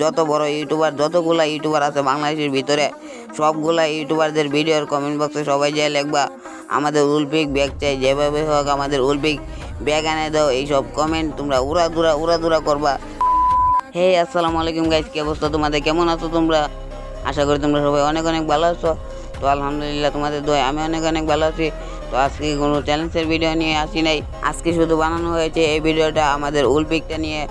যত বড় ইউটিউবার, যতগুলা ইউটিউবার আছে বাংলাদেশের ভিতরে, সবগুলা ইউটিউবারদের ভিডিওর কমেন্ট বক্সে সবাই যায় লিখবা, আমাদের উলপিক ব্যাগ চাই, যেভাবে হোক আমাদের উলপিক ব্যাগ এনে দাও, এইসব কমেন্ট তোমরা উড়া দুরা উড়া দুরা করবা। হে, আসসালামু আলাইকুম গাইস কি অবস্থা তোমাদের? কেমন আছো তোমরা? আশা করি তোমরা সবাই অনেক অনেক ভালো আছো। তো আলহামদুলিল্লাহ তোমাদের দোয়া আমি অনেক অনেক ভালো আছি। তো আজকে কোনো চ্যালেঞ্জের ভিডিও নিয়ে আসি নাই। আজকে শুধু বানানো হয়েছে এই ভিডিওটা আমাদের উলপিকটা নিয়ে।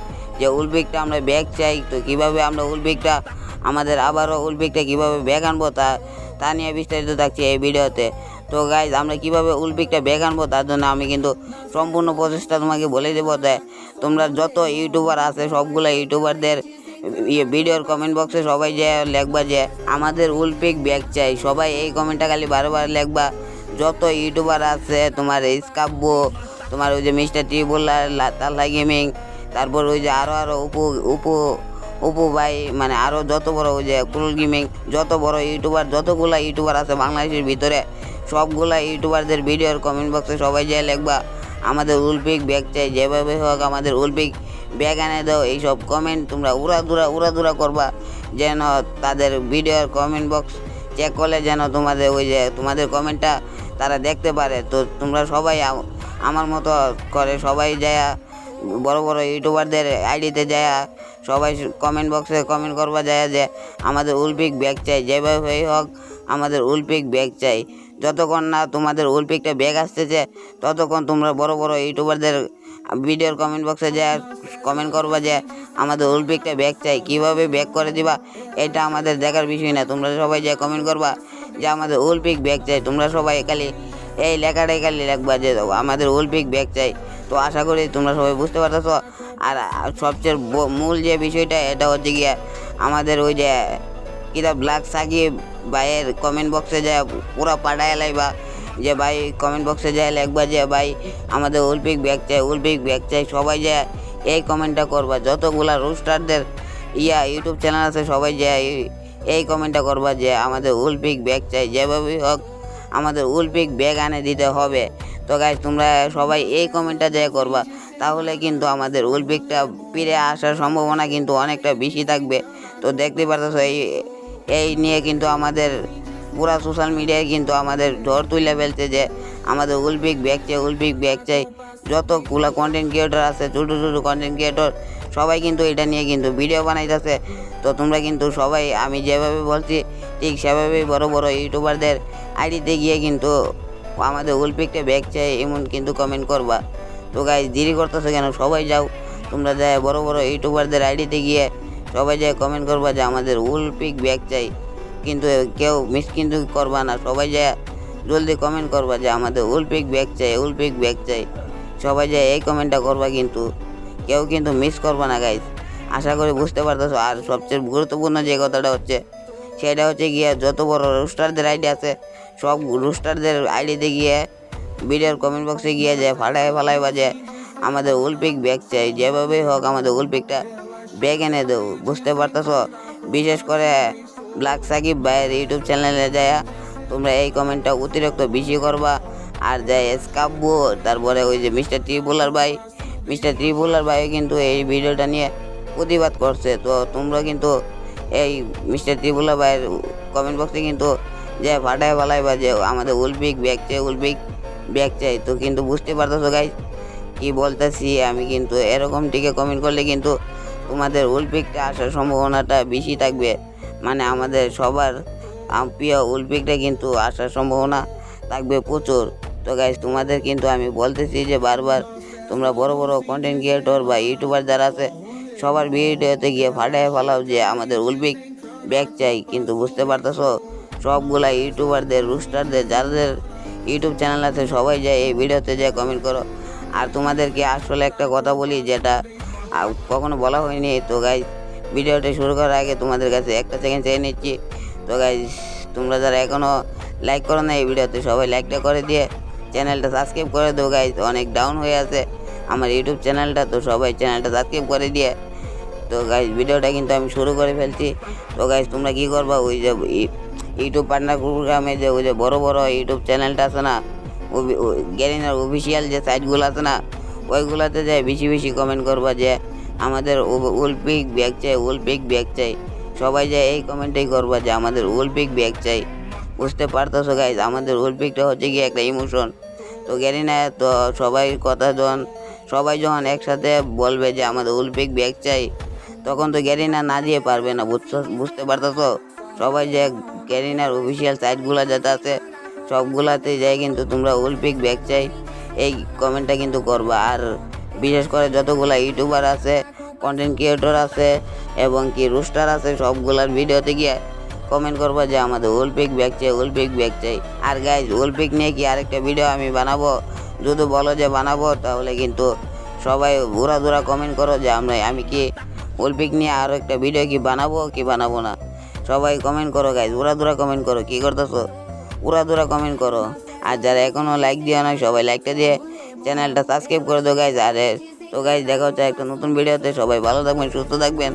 যে উলপিকটা আমরা ব্যাগ চাই, তো কীভাবে আমরা উলপিকটা আমাদের আবারও উলপিকটা কীভাবে ব্যাগ আনব তা তা নিয়ে বিস্তারিত থাকছে এই ভিডিওতে। তো গাইজ আমরা কীভাবে উলপিকটা ব্যাগ আনব তার জন্য আমি কিন্তু সম্পূর্ণ প্রচেষ্টা তোমাকে বলে দেবো তাই তোমরা যত ইউটিউবার আছে, সবগুলো ইউটিউবারদের ইয়ে ভিডিওর কমেন্ট বক্সে সবাই যে লেখবা যে, আমাদের উলপিক ব্যাগ চাই। সবাই এই কমেন্টটা খালি বারবার লেখবা। যত ইউটিউবার আছে, তোমার স্কাব্য তোমার ওই যে মিস্টার টিবুলার তাল্লা গেমিং তারপর ওই যে আরও আরও উপু উপু উপু ভাই মানে আরও যত বড় ওই যে কুরুল গেমিং, যত বড় ইউটিউবার, যতগুলা ইউটিউবার আছে বাংলাদেশের ভিতরে, সবগুলা ইউটিউবারদের ভিডিওর কমেন্ট বক্সে সবাই যে লিখবা, আমাদের উলপিক ব্যাগ চাই, যেভাবে হোক আমাদের উলপিক ব্যাগ এনে দাও, এইসব কমেন্ট তোমরা উড়া দুরা উড়া দুরা করবা, যেন তাদের ভিডিওর কমেন্ট বক্স চেক করলে যেন তোমাদের ওই যে, তোমাদের কমেন্টটা তারা দেখতে পারে। তো তোমরা সবাই আমার মতো করে সবাই যায় বড় বড় ইউটিউবারদের আইডিতে যায়, সবাই কমেন্ট বক্সে কমেন্ট করবা, যায় যে আমাদের উলপিক ব্যাগ চাই। যেভাবে হোক, আমাদের উলপিক ব্যাগ চাই। যতক্ষণ না তোমাদের উলপিকটা ব্যাগ আসতেছে, ততক্ষণ তোমরা বড় বড় ইউটিউবারদের ভিডিওর কমেন্ট বক্সে যা কমেন্ট করবা যে আমাদের উলপিকটা ব্যাগ চাই। কীভাবে ব্যাগ করে দিবা, এটা আমাদের দেখার বিষয় না। তোমরা সবাই যে কমেন্ট করবা যে আমাদের উলপিক ব্যাগ চাই, তোমরা সবাই খালি এই লেখাটাই খালি লিখবা যে আমাদের উলপিক ব্যাগ চাই। তো আশা করি তোমরা সবাই বুঝতে পারতেছো। আর সবচেয়ে মূল যে বিষয়টা, এটা হচ্ছে গিয়ে আমাদের ওই যে কিরা ব্ল্যাক সাকিব ভাইয়ের কমেন্ট বক্সে যায় পুরো পাঠায় লাইবা যে ভাই কমেন্ট বক্সে যায় লিখবা যে ভাই আমাদের উলপিক ব্যাগ চাই উলপিক ব্যাগ চাই, সবাই যায় এই কমেন্টটা করবা। যতগুলা রোস্টারদের ইয়া ইউটিউব চ্যানেল আছে, সবাই যায় এই- কমেন্টটা করবা যে আমাদের উলপিক ব্যাগ চাই। যেভাবেই হোক, আমাদের উলপিক ব্যাগ আনে দিতে হবে। তো গাইজ তোমরা সবাই এই কমেন্টটা যায় করবা। তাহলে কিন্তু আমাদের উলপিকটা ফিরে আসার সম্ভাবনা কিন্তু অনেকটা বেশি থাকবে। তো দেখতে পারতেছো, এই এই নিয়ে কিন্তু আমাদের পুরা সোশ্যাল মিডিয়ায় কিন্তু আমাদের ঝড় তুলে ফেলছে যে আমাদের উলপিক ব্যাগ চাই উলপিক ব্যাগ চাই যতগুলো কন্টেন্ট ক্রিয়েটর আছে, ছোটো ছোটো কন্টেন্ট ক্রিয়েটর সবাই কিন্তু এটা নিয়ে কিন্তু ভিডিও বানাইতেছে। তো তোমরা কিন্তু সবাই, আমি যেভাবে বলছি, ঠিক সেভাবেই বড় বড় ইউটিউবারদের আইডিতে গিয়ে কিন্তু আমাদের উলপিকটা ব্যাগ চাই, এমন কিন্তু কমেন্ট করবা। তো গাইজ দেরি করতেছো কেন? সবাই যাও। তোমরা যায় বড় বড় ইউটিউবারদের আইডিতে গিয়ে সবাই যায় কমেন্ট করবা যে আমাদের উলপিক ব্যাগ চাই। কিন্তু কেউ মিস কিন্তু করবা না। সবাই যায় জলদি কমেন্ট করবা যে আমাদের উলপিক ব্যাগ চাই উলপিক ব্যাগ চাই। সবাই যায় এই কমেন্টটা করবা কিন্তু কেউ কিন্তু মিস করবা না গাইজ আশা করি বুঝতে পারতেছো। আর সবচেয়ে গুরুত্বপূর্ণ যে কথাটা হচ্ছে, সেটা হচ্ছে গিয়ে যত বড় রোস্টারদের আইডি আছে সব রুস্টারদের আইডিতে গিয়ে ভিডিওর কমেন্ট বক্সে গিয়ে যায় ফাটায় ফালায় বাজে, আমাদের উলপিক ব্যাগ চাই, যেভাবেই হোক আমাদের উলপিকটা ব্যাগ এনে দেও বুঝতে পারতেছো? বিশেষ করে ব্ল্যাক সাকিব ভাইয়ের ইউটিউব চ্যানেলে যায় তোমরা এই কমেন্টটা অতিরিক্ত বেশি করবা, আর যায় স্কাব্য তারপরে ওই যে মিস্টার ত্রিপুলার ভাই মিস্টার ত্রিপুলার ভাই কিন্তু এই ভিডিওটা নিয়ে প্রতিবাদ করছে। তো তোমরা কিন্তু এই মিস্টার ত্রিপুলা ভাইয়ের কমেন্ট বক্সে কিন্তু যে ফাটায় ফালায় বা যে আমাদের উলপিক ব্যাগ চাই উলপিক ব্যাগ চাই, তো কিন্তু বুঝতে পারতেছো গাইজ কি বলতেছি? আমি কিন্তু এরকম টিকে কমেন্ট করলে কিন্তু তোমাদের উলপিকটা আসার সম্ভাবনাটা বেশি থাকবে। মানে আমাদের সবার প্রিয় উলপিকটা কিন্তু আসার সম্ভাবনা থাকবে প্রচুর। তো গাইজ তোমাদের কিন্তু আমি বলতেছি যে বারবার তোমরা বড় বড় কন্টেন্ট ক্রিয়েটর বা ইউটিউবার যারা আছে, সবার ভিডিওতে গিয়ে ফাটায় ফালাও যে আমাদের উলপিক ব্যাগ চাই, কিন্তু বুঝতে পারতেছো? সবগুলা ইউটিউবারদের, রুস্টারদের, যাদের ইউটিউব চ্যানেল আছে, সবাই যায় এই ভিডিওতে যায় কমেন্ট করো। আর তোমাদেরকে আসলে একটা কথা বলি, যেটা কখনো বলা হয়নি। তো গাইজ ভিডিওটা শুরু করার আগে তোমাদের কাছে একটা সেকেন্ড চেয়ে নিচ্ছি। তো গাইজ তোমরা যারা এখনও লাইক করো না এই ভিডিওতে, সবাই লাইকটা করে দিয়ে চ্যানেলটা সাবস্ক্রাইব করে দেবো গাইজ অনেক ডাউন হয়ে আছে আমার ইউটিউব চ্যানেলটা, তো সবাই চ্যানেলটা সাবস্ক্রাইব করে দিয়ে। তো গাইজ ভিডিওটা কিন্তু আমি শুরু করে ফেলছি। তো গাইজ তোমরা কী করবা? ওই যে ইউটিউব পার্টনার প্রোগ্রামে যে ওই যে বড় বড় ইউটিউব চ্যানেলটা আছে না গ্যারিনার অফিসিয়াল যে সাইটগুলো আছে না, ওইগুলোতে যে বেশি বেশি কমেন্ট করবা যে আমাদের উলপিক ব্যাগ চাই উলপিক ব্যাগ চাই। সবাই যায় এই কমেন্টই করবা যে আমাদের উলপিক ব্যাগ চাই। বুঝতে পারতেছো গাইজ আমাদের উলপিকটা হচ্ছে গিয়ে একটা ইমোশন তো জানি না তো সবাই কথা যখন, সবাই যখন একসাথে বলবে যে আমাদের উলপিক ব্যাগ চাই, তখন তো গ্যারিনা না দিয়ে পারবে না, বুঝছ বুঝতে পারতেছো? সবাই যে ক্যারিনার অফিসিয়াল সাইটগুলো যাতে আছে সবগুলাতে যাই কিন্তু তোমরা উলপিক ব্যাগ চাই, এই কমেন্টটা কিন্তু করবা। আর বিশেষ করে যতগুলা ইউটিউবার আছে কন্টেন্ট ক্রিয়েটর আছে, এবং কি রুস্টার আছে, সবগুলার ভিডিওতে গিয়ে কমেন্ট করব যে আমাদের ওলপিক ব্যাগ চাই ওলপিক ব্যাগ চাই। আর গাইজ ওলপিক নিয়ে কি আরেকটা ভিডিও আমি বানাবো? যদি বলো যে বানাবো, তাহলে কিন্তু সবাই ঘোরা ধুরা কমেন্ট করো যে আমরা, আমি কি ওলপিক নিয়ে আরও একটা ভিডিও কি বানাবো কি বানাবো না। সবাই কমেন্ট করো গাইজ উড়া দুরা কমেন্ট করো, কী করতেছো? উড়া দুরা কমেন্ট করো। আর যারা এখনও লাইক দিও না সবাই লাইকটা দিয়ে চ্যানেলটা সাবস্ক্রাইব করে দাও গাইজ আর, তো গাইজ দেখা হচ্ছে একটা নতুন ভিডিওতে সবাই ভালো থাকবেন, সুস্থ থাকবেন।